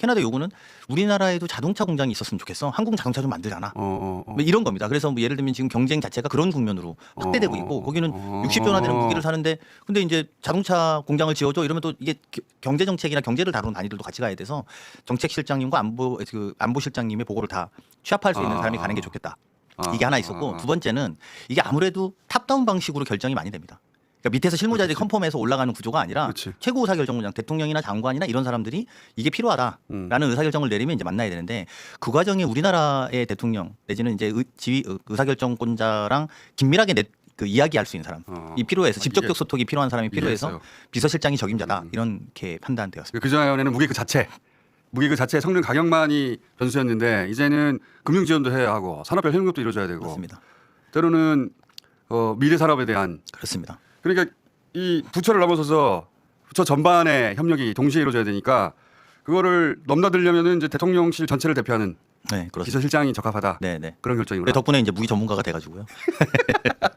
캐나다 요구는 우리나라에도 자동차 공장이 있었으면 좋겠어. 한국 자동차 좀 만들잖아. 어, 어, 어. 뭐 이런 겁니다. 그래서 뭐 예를 들면 지금 경쟁 자체가 그런 국면으로 확대되고 어, 있고 거기는 어. 60조나 되는 무기를 사는데 근데 이제 자동차 공장을 지어줘 이러면 또 이게 겨- 경제 정책이나 경제를 다루는 단위들도 같이 가야 돼서 정책 실장님과 안보 그 안보 실장님의 보고를 다 취합할 수 있는 아. 사람이 가는 게 좋겠다. 아, 이게 하나 있었고 아, 아. 두 번째는 이게 아무래도 탑다운 방식으로 결정이 많이 됩니다. 그러니까 밑에서 실무자들이 컨펌해서 올라가는 구조가 아니라 그렇지. 최고 의사결정구장 대통령이나 장관이나 이런 사람들이 이게 필요하다라는 음. 의사결정을 내리면 이제 만나야 되는데 그 과정에 우리나라의 대통령 내지는 이제 의, 지휘 의- 의사결정권자랑 긴밀하게 내, 그 이야기할 수 있는 사람 어. 이 필요해서 아, 직접적 소통이 필요한 사람이 필요해서 이해했어요. 비서실장이 적임자다 음. 이렇게 판단되었습니다. 그 전에는 무기 그 자체, 무기 그 자체의 성능 가격만이 변수였는데 이제는 금융 지원도 해야 하고 산업별 협력도 이루어져야 되고 맞습니다. 때로는 어, 미래 산업에 대한 그렇습니다. 그러니까 이 부처를 넘어서서 부처 전반의 협력이 동시에 이루어져야 되니까 그거를 넘나들려면은 이제 대통령실 전체를 대표하는 네, 그렇습니다. 비서실장이 적합하다 네, 네. 그런 결정이구나. 덕분에 이제 무기 전문가가 돼가지고요.